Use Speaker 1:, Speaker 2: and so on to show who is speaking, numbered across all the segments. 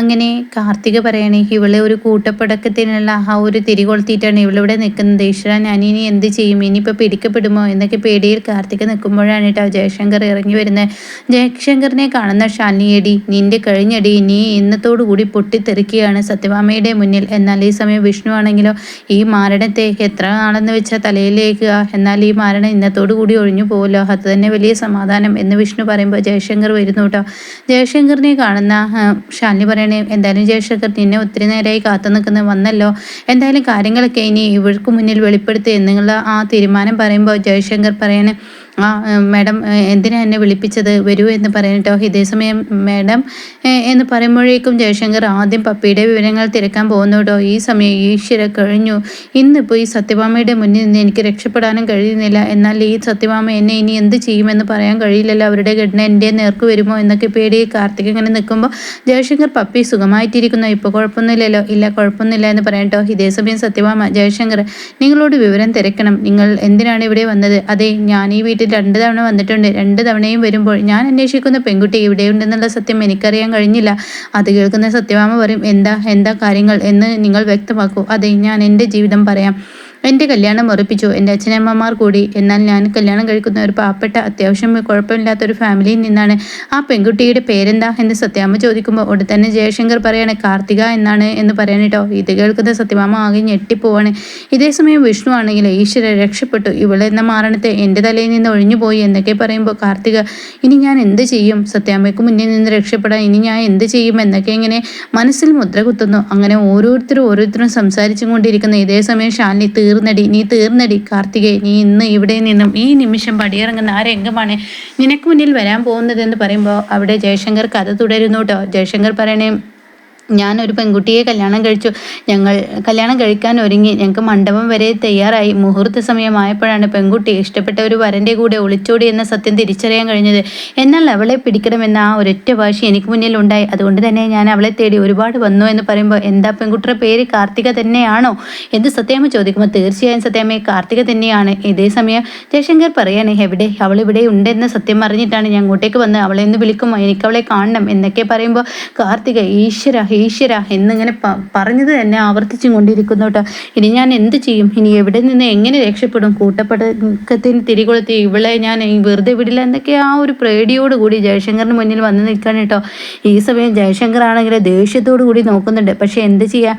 Speaker 1: അങ്ങനെ കാർത്തിക പറയണേ ഇവളെ ഒരു കൂട്ടപ്പടക്കത്തിനുള്ള ആ ഒരു തിരി കൊളുത്തിയിട്ടാണ് ഇവളിവിടെ നിൽക്കുന്നത്. ഈശ്വര ഞാൻ ഇനി എന്ത് ചെയ്യും? ഇനിയിപ്പോൾ പിടിക്കപ്പെടുമോ? എന്നൊക്കെ പേടിയിൽ കാർത്തിക നിൽക്കുമ്പോഴാണ് കേട്ടോ ജയശങ്കർ ഇറങ്ങി വരുന്നത്. ജയശങ്കറിനെ കാണുന്ന ഷാനിയടി നിന്റെ കഴിഞ്ഞടി നീ ഇന്നത്തോടു കൂടി പൊട്ടിത്തെറിക്കുകയാണ് സത്യഭാമയുടെ മുന്നിൽ. എന്നാൽ ഈ സമയം വിഷ്ണു ആണെങ്കിലോ ഈ മാരണത്തെ എത്ര നാളെന്ന് വെച്ചാൽ തലയിലേക്കുക. എന്നാൽ ഈ മാരണം ഇന്നത്തോടു കൂടി ഒഴിഞ്ഞു പോകുമല്ലോ അത് തന്നെ വലിയ സമാധാനം എന്ന് വിഷ്ണു പറയുമ്പോൾ ജയശങ്കർ വരുന്നു കേട്ടോ. ജയശങ്കറിനെ കാണുന്ന ഷാനി പറയണ പറയണേ എന്തായാലും ജയശങ്കർ നിന്നെ ഒത്തിരി നേരമായി കാത്തു നിൽക്കുന്നത് വന്നല്ലോ. എന്തായാലും കാര്യങ്ങളൊക്കെ ഇനി ഇവർക്ക് മുന്നിൽ വെളിപ്പെടുത്തി എന്നുള്ള ആ തീരുമാനം പറയുമ്പോൾ ജയശങ്കർ പറയണേ ആ മാഡം എന്തിനാ എന്നെ വിളിപ്പിച്ചത്? വരൂ എന്ന് പറയട്ടോ ഇതേസമയം മാഡം എന്ന് പറയുമ്പോഴേക്കും ജയശങ്കർ ആദ്യം പപ്പിയുടെ വിവരങ്ങൾ തിരക്കാൻ പോകുന്നുട്ടോ ഈ സമയം ഈശ്വര കഴിഞ്ഞു. ഇന്നിപ്പോൾ ഈ സത്യഭാമയുടെ മുന്നിൽ നിന്ന് എനിക്ക് രക്ഷപ്പെടാനും കഴിയുന്നില്ല. എന്നാൽ ഈ സത്യഭാമ എന്നെ ഇനി എന്ത് ചെയ്യുമെന്ന് പറയാൻ കഴിയില്ലല്ലോ. അവരുടെ ഘടന എന്റെ നേർക്ക് വരുമോ എന്നൊക്കെ പേടി. കാർത്തിക് ഇങ്ങനെ നിൽക്കുമ്പോൾ ജയശങ്കർ പപ്പി സുഖമായിട്ടിരിക്കുന്നു. ഇപ്പോൾ കുഴപ്പമൊന്നുമില്ലല്ലോ. ഇല്ല കുഴപ്പമൊന്നുമില്ല എന്ന് പറയട്ടോ ഇതേസമയം സത്യഭാമ ജയശങ്കർ നിങ്ങളോട് വിവരം തിരക്കണം. നിങ്ങൾ എന്തിനാണ് ഇവിടെ വന്നത്? അതെ ഞാൻ ഈ വീട്ടിൽ രണ്ട് തവണ വന്നിട്ടുണ്ട്. രണ്ട് തവണയും വരുമ്പോൾ ഞാൻ അന്വേഷിക്കുന്ന പെൺകുട്ടി ഇവിടെയുണ്ടെന്നുള്ള സത്യം എനിക്കറിയാൻ കഴിഞ്ഞില്ല. അത് കേൾക്കുന്ന സത്യഭാമ പറയും എന്താ എന്താ കാര്യങ്ങൾ? എന്ന് നിങ്ങൾ വ്യക്തമാക്കൂ. അതെ ഞാൻ എന്റെ ജീവിതം പറയാം. എന്റെ കല്യാണം ഉറപ്പിച്ചു. എന്റെ അച്ഛനമ്മമാർ കൂടി. എന്നാൽ ഞാൻ കല്യാണം കഴിക്കുന്ന ഒരു പാവപ്പെട്ട അത്യാവശ്യം കുഴപ്പമില്ലാത്ത ഒരു ഫാമിലിയിൽ നിന്നാണ്. ആ പെൺകുട്ടിയുടെ പേരെന്താ എന്ന് സത്യാമ്മ ചോദിക്കുമ്പോൾ ഉടൻ തന്നെ ജയശങ്കർ പറയാണ് കാർത്തിക എന്നാണ് എന്ന് പറയാൻ കേട്ടോ ഇത് കേൾക്കുന്ന സത്യമാമ ആകെ ഞെട്ടിപ്പോവാണ്. ഇതേസമയം വിഷ്ണു ആണെങ്കിൽ ഈശ്വര രക്ഷപ്പെട്ടു. ഇവളെന്ന മാരണത്തെ എന്റെ തലയിൽ നിന്ന് ഒഴിഞ്ഞു പോയി എന്നൊക്കെ പറയുമ്പോൾ കാർത്തിക ഇനി ഞാൻ എന്ത് ചെയ്യും? സത്യാമ്മയ്ക്ക് മുന്നിൽ നിന്ന് രക്ഷപ്പെടാൻ ഇനി ഞാൻ എന്ത് ചെയ്യും? എന്നൊക്കെ ഇങ്ങനെ മനസ്സിൽ മുദ്ര കുത്തുന്നു. അങ്ങനെ ഓരോരുത്തരും ഓരോരുത്തരും സംസാരിച്ചും കൊണ്ടിരിക്കുന്ന ഇതേസമയം ഷാലിനി തീർന്നടി നീ തീർന്നടി കാർത്തികേ. നീ ഇന്ന് ഇവിടെ നിന്നും ഈ നിമിഷം പടിയിറങ്ങുന്ന ആ രംഗമാണ് നിനക്ക് മുന്നിൽ വരാൻ പോകുന്നതെന്ന് പറയുമ്പോൾ അവിടെ ജയശങ്കർ കഥ തുടരുന്നു കേട്ടോ. ജയശങ്കർ പറയണേ ഞാൻ ഒരു പെൺകുട്ടിയെ കല്യാണം കഴിച്ചു. ഞങ്ങൾ കല്യാണം കഴിക്കാൻ ഒരുങ്ങി. ഞങ്ങൾക്ക് മണ്ഡപം വരെ തയ്യാറായി. മുഹൂർത്ത സമയമായപ്പോഴാണ് പെൺകുട്ടി ഇഷ്ടപ്പെട്ട ഒരു വരന്റെ കൂടെ ഒളിച്ചോടി എന്ന സത്യം തിരിച്ചറിയാൻ കഴിഞ്ഞത്. എന്നാൽ അവളെ പിടിക്കണമെന്ന ആ ഒരൊറ്റ ഭാഷ എനിക്ക് മുന്നിൽ ഉണ്ടായി അതുകൊണ്ട് തന്നെ ഞാൻ അവളെ തേടി ഒരുപാട് വന്നു എന്ന് പറയുമ്പോൾ എന്താ പെൺകുട്ടിയുടെ പേര് കാർത്തിക തന്നെയാണോ? എന്ന് സത്യാമ്മ ചോദിക്കുമ്പോൾ തീർച്ചയായും സത്യാമ്മയെ കാർത്തിക തന്നെയാണ്. ഇതേ സമയം ജയശങ്കർ പറയാണ് എവിടെ? ഇവിടെ ഉണ്ടെന്ന് സത്യം അറിഞ്ഞിട്ടാണ് ഞാൻ അങ്ങോട്ടേക്ക് വന്ന് അവളെ ഒന്ന് വിളിക്കുമോ? എനിക്ക് അവളെ കാണണം. എന്നൊക്കെ പറയുമ്പോൾ കാർത്തിക ഈശ്വര ഈശ്വര എന്നിങ്ങനെ പറഞ്ഞത് തന്നെ ആവർത്തിച്ചും കൊണ്ടിരിക്കുന്നു കേട്ടോ. ഇനി ഞാൻ എന്ത് ചെയ്യും? ഇനി എവിടെ നിന്ന് എങ്ങനെ രക്ഷപ്പെടും? കൂട്ടപ്പടക്കത്തിന് തിരികൊളുത്തി ഇവളെ ഞാൻ വെറുതെ വിടില്ല എന്നൊക്കെ ആ ഒരു പേടിയോട് കൂടി ജയശങ്കറിന് മുന്നിൽ വന്ന് നിൽക്കാൻ കേട്ടോ. ഈ സമയം ജയശങ്കർ ആണെങ്കിൽ ദേഷ്യത്തോടു കൂടി നോക്കുന്നുണ്ട്. പക്ഷെ എന്ത് ചെയ്യാം?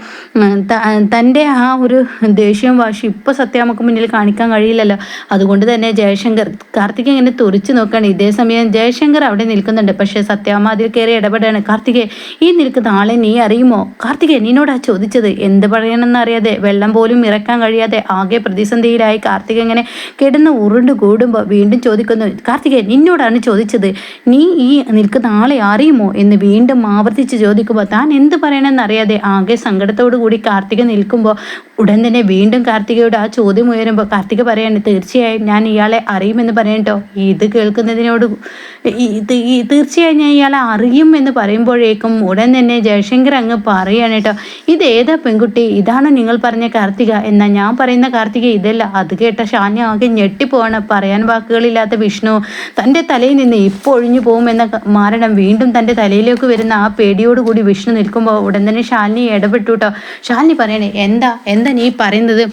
Speaker 1: തന്റെ ആ ഒരു ദേഷ്യവും വാശി ഇപ്പോൾ സത്യാമക്ക് മുന്നിൽ കാണിക്കാൻ കഴിയില്ലല്ലോ. അതുകൊണ്ട് തന്നെ ജയശങ്കർ കാർത്തിക് ഇങ്ങനെ തുറിച്ചു നോക്കുകയാണ്. ഇതേ സമയം ജയശങ്കർ അവിടെ നിൽക്കുന്നുണ്ട്. പക്ഷേ സത്യാമ്മ അതിൽ കയറി ഇടപെടാണ്. കാർത്തികെ ഈ നിൽക്കുന്ന ആളെ നീ അറിയുമോ കാർത്തികൻ നിന്നോടാ ചോദിച്ചത്. എന്ത് പറയണമെന്ന് അറിയാതെ വെള്ളം പോലും ഇറക്കാൻ കഴിയാതെ ആകെ പ്രതിസന്ധിയിലായി കാർത്തിക ഇങ്ങനെ കിടന്ന് ഉരുണ്ട് കൂടുമ്പോൾ വീണ്ടും ചോദിക്കുന്നു കാർത്തികൻ നിന്നോടാണ് ചോദിച്ചത്. നീ ഈ നിൽക്കുന്ന ആളെ അറിയുമോ? എന്ന് വീണ്ടും ആവർത്തിച്ച് ചോദിക്കുമ്പോൾ താൻ എന്ത് പറയണമെന്ന് അറിയാതെ ആകെ സങ്കടത്തോടു കൂടി കാർത്തിക നിൽക്കുമ്പോൾ ഉടൻ തന്നെ വീണ്ടും കാർത്തികയോട് ആ ചോദ്യം ഉയരുമ്പോൾ കാർത്തിക പറയാണ് തീർച്ചയായും ഞാൻ ഇയാളെ അറിയുമെന്ന് പറയട്ടോ ഇത് കേൾക്കുന്നതിനോട് തീർച്ചയായും ഞാൻ ഇയാളെ അറിയും എന്ന് പറയുമ്പോഴേക്കും ഉടൻ തന്നെ ജയശങ്കർ അങ്ങ് പറയാണ് കേട്ടോ ഇത് ഏതാ പെൺകുട്ടി? ഇതാണോ നിങ്ങൾ പറഞ്ഞ കാർത്തിക? എന്നാൽ ഞാൻ പറയുന്ന കാർത്തിക ഇതല്ല. അത് കേട്ട ഷാന്യ ആകെ ഞെട്ടിപ്പോവാണ്. പറയാൻ വാക്കുകളില്ലാത്ത വിഷ്ണു തന്റെ തലയിൽ നിന്ന് ഇപ്പോൾ ഒഴിഞ്ഞു പോകുമെന്ന മാരണം വീണ്ടും തന്റെ തലയിലേക്ക് വരുന്ന ആ പേടിയോടുകൂടി വിഷ്ണു നിൽക്കുമ്പോൾ ഉടൻ തന്നെ ഷാലിനി ഇടപെട്ടു കേട്ടോ. ഷാലിനി പറയണേ എന്താ? എന്താ നീ പറയുന്നത്?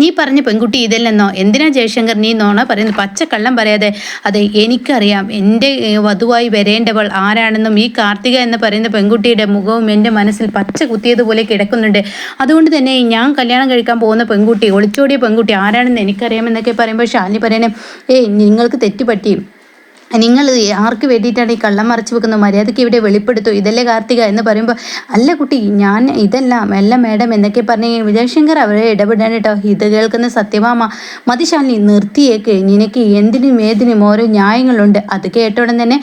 Speaker 1: നീ പറഞ്ഞ പെൺകുട്ടി ഇതല്ലെന്നോ എന്തിനാ ജയശങ്കർ നീ നോണ പറയുന്നത്? പച്ചക്കള്ളം പറയാതെ അതെ എനിക്കറിയാം. എന്റെ വധുവായി വരേണ്ടവൾ ആരാണെന്നും ഈ കാർത്തിക എന്ന് പറയുന്ന പെൺകുട്ടിയുടെ മുഖവും എന്റെ മനസ്സിൽ പച്ച കുത്തിയതുപോലെ കിടക്കുന്നുണ്ട്. അതുകൊണ്ട് തന്നെ ഞാൻ കല്യാണം കഴിക്കാൻ പോകുന്ന പെൺകുട്ടി ഒളിച്ചോടിയ പെൺകുട്ടി ആരാണെന്ന് എനിക്കറിയാമെന്നൊക്കെ പറയുമ്പോൾ ഷാലിനി പറയണേ ഏയ് നിങ്ങൾക്ക് തെറ്റുപറ്റി. നിങ്ങൾ ആർക്ക് വേണ്ടിയിട്ടാണ് ഈ കള്ളം മറച്ചു വെക്കുന്നത്? മര്യാദയ്ക്ക് ഇവിടെ വെളിപ്പെടുത്തു. ഇതല്ലേ കാർത്തിക എന്ന് പറയുമ്പോൾ അല്ല കുട്ടി ഞാൻ ഇതെല്ലാം അല്ല മേഡം എന്നൊക്കെ പറഞ്ഞ് വിജയശങ്കർ അവരെ ഇടപെടാൻ കേട്ടോ ഇത് കേൾക്കുന്ന സത്യഭാമ മതിശാലിനി നിർത്തിയേക്ക്. നിനക്ക് എന്തിനും ഏതിനും ഓരോ ന്യായങ്ങളുണ്ട്. അത് കേട്ടോടെ തന്നെ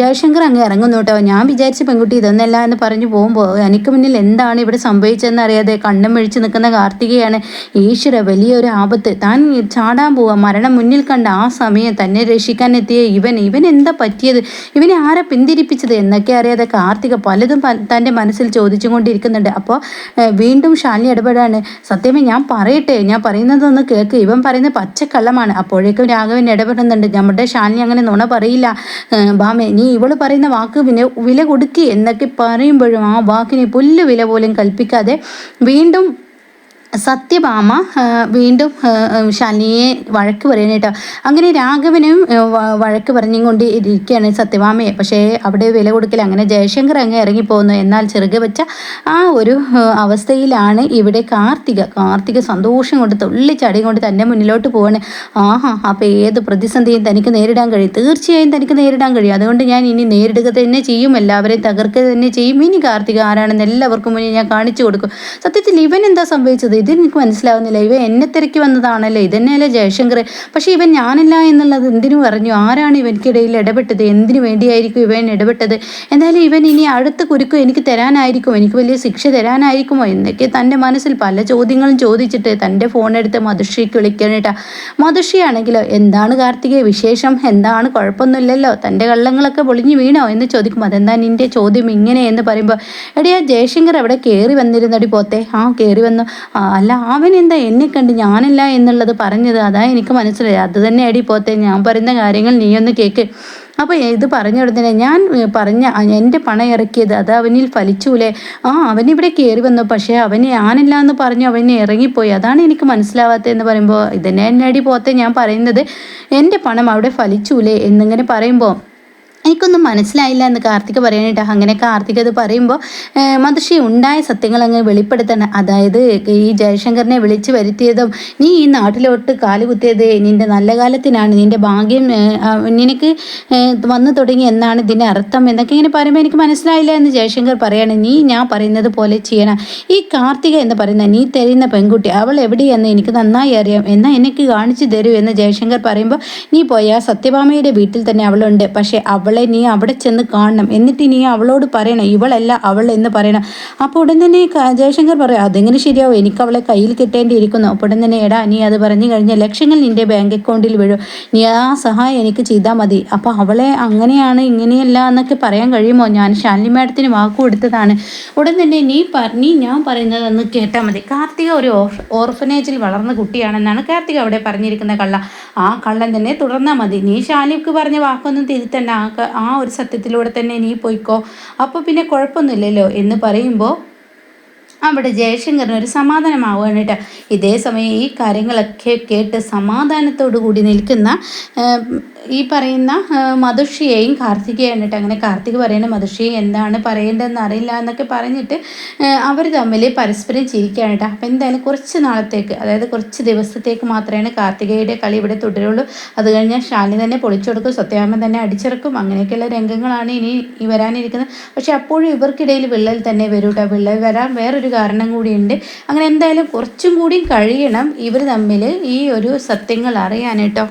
Speaker 1: ജയശങ്കർ അങ്ങ് ഇറങ്ങുന്നു കേട്ടോ ഞാൻ വിചാരിച്ച പെൺകുട്ടി ഇതൊന്നല്ല എന്ന് പറഞ്ഞു പോകുമ്പോൾ എനിക്ക് മുന്നിൽ എന്താണ് ഇവിടെ സംഭവിച്ചതെന്ന് അറിയാതെ കണ്ണം മെഴിച്ച് നിൽക്കുന്ന കാർത്തികയാണ് ഈശ്വര വലിയൊരു ആപത്ത്. താൻ ചാടാൻ പോവുക മരണം മുന്നിൽ കണ്ട ആ സമയം തന്നെ രക്ഷിക്കാൻ എത്തിയ ഇവൻ ഇവൻ എന്താ പറ്റിയത്? ഇവനെ ആരാ പിന്തിരിപ്പിച്ചത് എന്നൊക്കെ അറിയാതെ കാർത്തിക പലതും തന്റെ മനസ്സിൽ ചോദിച്ചുകൊണ്ടിരിക്കുന്നുണ്ട്. അപ്പോൾ വീണ്ടും ശാലിനി ഇടപെടാണ്. സത്യമേ ഞാൻ പറയട്ടെ. ഞാൻ പറയുന്നതൊന്ന് കേൾക്ക് ഇവൻ പറയുന്നത് പച്ചക്കള്ളമാണ്. അപ്പോഴേക്കും രാഘവൻ ഇടപെടുന്നുണ്ട്. നമ്മുടെ ശാലിനി അങ്ങനെ നുണ പറയില്ല. ബാമേ നീ ഇവൾ പറയുന്ന വാക്ക് വില വില കൊടുക്കി എന്നൊക്കെ പറയുമ്പോഴും ആ വാക്കിനെ പുല്ല് വില പോലും കൽപ്പിക്കാതെ വീണ്ടും സത്യഭാമ വീണ്ടും ശാലിനിയെ വഴക്ക് പറയാനായിട്ടോ അങ്ങനെ രാഘവനും വഴക്ക് പറഞ്ഞുകൊണ്ട് ഇരിക്കുകയാണ് സത്യഭാമയെ. പക്ഷേ അവിടെ വില കൊടുക്കില്ല അങ്ങനെ ജയശങ്കർ അങ്ങ് ഇറങ്ങിപ്പോകുന്നു. എന്നാൽ ചെറുകെ വെച്ച ആ ഒരു അവസ്ഥയിലാണ് ഇവിടെ കാർത്തിക. കാർത്തിക സന്തോഷം കൊണ്ട് തുള്ളിച്ചടി കൊണ്ട് തന്നെ മുന്നിലോട്ട് പോവാണ്. ആഹാ അപ്പോൾ ഏത് പ്രതിസന്ധിയും തനിക്ക് നേരിടാൻ കഴിയും. തീർച്ചയായും തനിക്ക് നേരിടാൻ കഴിയും. അതുകൊണ്ട് ഞാൻ ഇനി നേരിടുക തന്നെ ചെയ്യും. എല്ലാവരെയും തകർക്കുക തന്നെ ചെയ്യും. ഇനി കാർത്തിക ആരാണെന്ന് എല്ലാവർക്കും മുന്നിൽ ഞാൻ കാണിച്ചു കൊടുക്കും. സത്യത്തിൽ ഇവൻ എന്താ സംഭവിച്ചത്? ഇത് എനിക്ക് മനസ്സിലാവുന്നില്ല. ഇവ എന്നെ തിരക്കി വന്നതാണല്ലോ. ഇതന്നെയല്ലേ ജയശങ്കർ. പക്ഷേ ഇവൻ ഞാനില്ല എന്നുള്ളത് എന്തിനു പറഞ്ഞു ആരാണ് ഇവൻക്കിടയിൽ ഇടപെട്ടത്? എന്തിനു വേണ്ടിയായിരിക്കും ഇവൻ ഇടപെട്ടത്? എന്തായാലും ഇവൻ ഇനി അടുത്ത കുരുക്കും എനിക്ക് തരാനായിരിക്കും എനിക്ക് വലിയ ശിക്ഷ തരാനായിരിക്കുമോ? എന്നൊക്കെ തന്റെ മനസ്സിൽ പല ചോദ്യങ്ങളും ചോദിച്ചിട്ട് തന്റെ ഫോൺ എടുത്ത് മധുശ്രീക്ക് വിളിക്കാനിട്ടാ. മധുഷിയാണെങ്കിലോ എന്താണ് കാർത്തികയെ വിശേഷം? എന്താണ്? കുഴപ്പമൊന്നുമില്ലല്ലോ? തന്റെ കള്ളങ്ങളൊക്കെ പൊളിഞ്ഞു വീണോ? എന്ന് ചോദിക്കും. അതെന്താ നിന്റെ ചോദ്യം ഇങ്ങനെ? എന്ന് പറയുമ്പോൾ എടിയാ ജയശങ്കർ അവിടെ കയറി വന്നിരുന്നടി പോത്തെ. ആ കയറി വന്നു. അല്ല അവൻ എന്താ എന്നെ കണ്ട് ഞാനല്ല എന്നുള്ളത് പറഞ്ഞത്? അതാ എനിക്ക് മനസ്സിലായി. അത് തന്നെ അടി പോത്തെ ഞാൻ പറയുന്ന കാര്യങ്ങൾ നീയൊന്ന് കേക്ക്. അപ്പോൾ ഇത് പറഞ്ഞ ഉടനെ ഞാൻ പറഞ്ഞ എന്റെ പണം ഇറക്കിയത് അത് അവനിൽ ഫലിച്ചൂലേ? ആ അവനിവിടെ കയറി വന്നു. പക്ഷേ അവന് ഞാനില്ല എന്ന് പറഞ്ഞു അവന് ഇറങ്ങിപ്പോയി. അതാണ് എനിക്ക് മനസ്സിലാവാത്തതെന്ന് പറയുമ്പോൾ ഇതന്നെ എന്നെ അടി പോത്തെ ഞാൻ പറയുന്നത്. എന്റെ പണം അവിടെ ഫലിച്ചൂലേ എന്നിങ്ങനെ പറയുമ്പോൾ എനിക്കൊന്നും മനസ്സിലായില്ല എന്ന് കാർത്തിക പറയാനായിട്ട് അങ്ങനെ കാർത്തിക അത് പറയുമ്പോൾ മധുഷി ഉണ്ടായ സത്യങ്ങൾ അങ്ങ് വെളിപ്പെടുത്തണം. അതായത് ഈ ജയശങ്കറിനെ വിളിച്ചു വരുത്തിയതും നീ ഈ നാട്ടിലോട്ട് കാലുകുത്തിയത് നിന്റെ നല്ല കാലത്തിനാണ്. നിന്റെ ഭാഗ്യം നിനക്ക് വന്നു തുടങ്ങി എന്നാണ് ഇതിന്റെ അർത്ഥം എന്നൊക്കെ ഇങ്ങനെ പറയുമ്പോൾ എനിക്ക് മനസ്സിലായില്ല എന്ന് ജയശങ്കർ പറയാണ്. നീ ഞാൻ പറയുന്നത് പോലെ ചെയ്യണം. ഈ കാർത്തിക എന്ന് പറയുന്ന നീ തരുന്ന പെൺകുട്ടി അവൾ എവിടെയെന്ന് എനിക്ക് നന്നായി അറിയാം. എന്നാൽ എനിക്ക് കാണിച്ചു തരൂ എന്ന് ജയശങ്കർ പറയുമ്പോൾ നീ പോയി ആ സത്യഭാമയുടെ വീട്ടിൽ തന്നെ അവളുണ്ട്. പക്ഷേ അവൾ അവളെ നീ അവിടെ ചെന്ന് കാണണം. എന്നിട്ട് നീ അവളോട് പറയണം. ഇവളല്ല അവൾ എന്ന് പറയണം. അപ്പോൾ ഉടൻ തന്നെ ജയശങ്കർ പറയാം അതെങ്ങനെ ശരിയാവും? എനിക്ക് അവളെ കയ്യിൽ കിട്ടേണ്ടിയിരിക്കുന്നു. ഉടൻ തന്നെ എടാ നീ അത് പറഞ്ഞു കഴിഞ്ഞാൽ ലക്ഷങ്ങൾ നിന്റെ ബാങ്ക് അക്കൗണ്ടിൽ വീഴും. നീ ആ സഹായം എനിക്ക് ചെയ്താൽ മതി. അപ്പോൾ അവളെ അങ്ങനെയാണ് ഇങ്ങനെയല്ല എന്നൊക്കെ പറയാൻ കഴിയുമോ? ഞാൻ ശാലിനി മാഡത്തിന് വാക്ക് കൊടുത്തതാണ്. ഉടൻ തന്നെ നീ പറഞ്ഞി ഞാൻ പറയുന്നതെന്ന് കേട്ടാൽ മതി. കാർത്തിക ഒരു ഓർഫനേജിൽ വളർന്ന കുട്ടിയാണെന്നാണ് കാർത്തിക അവിടെ പറഞ്ഞിരിക്കുന്ന കള്ള. ആ കള്ളൻ തന്നെ തുടർന്നാൽ മതി. നീ ശാലിക്ക് പറഞ്ഞ വാക്കൊന്നും തിരുത്തണ്ട. ആ ആ ഒരു സത്യത്തിലൂടെ തന്നെ നീ പോയിക്കോ. അപ്പോൾ പിന്നെ കുഴപ്പമൊന്നുമില്ലല്ലോ എന്ന് പറയുമ്പോൾ അവിടെ ജയശങ്കറിന് ഒരു സമാധാനമാവാനായിട്ട് ഇതേ സമയം ഈ കാര്യങ്ങളൊക്കെ കേട്ട് സമാധാനത്തോടു കൂടി നിൽക്കുന്ന ഈ പറയുന്ന മധുഷിയെയും കാർത്തികയാണ് കേട്ടോ. അങ്ങനെ കാർത്തിക പറയുന്ന മധുഷിയെ എന്താണ് പറയേണ്ടതെന്ന് അറിയില്ല എന്നൊക്കെ പറഞ്ഞിട്ട് അവർ തമ്മിൽ പരസ്പരം ചിരിക്കുകയാണ് കേട്ടോ. അപ്പം എന്തായാലും കുറച്ച് നാളത്തേക്ക് അതായത് കുറച്ച് ദിവസത്തേക്ക് മാത്രമേ കാർത്തികയുടെ കളി ഇവിടെ തുടരുള്ളൂ. അത് കഴിഞ്ഞാൽ ശാലിനി തന്നെ പൊളിച്ചെടുക്കും സത്യാമൻ തന്നെ അടിച്ചിറക്കും. അങ്ങനെയൊക്കെയുള്ള രംഗങ്ങളാണ് ഇനി വരാനിരിക്കുന്നത്. പക്ഷേ അപ്പോഴും ഇവർക്കിടയിൽ വിള്ളൽ തന്നെ വരും കേട്ടോ. വിള്ളൽ വരാൻ വേറൊരു കാരണം കൂടിയുണ്ട്. അങ്ങനെ എന്തായാലും കുറച്ചും കൂടി കഴിയണം ഇവർ തമ്മിൽ ഈ ഒരു സത്യങ്ങൾ അറിയാനായിട്ടോ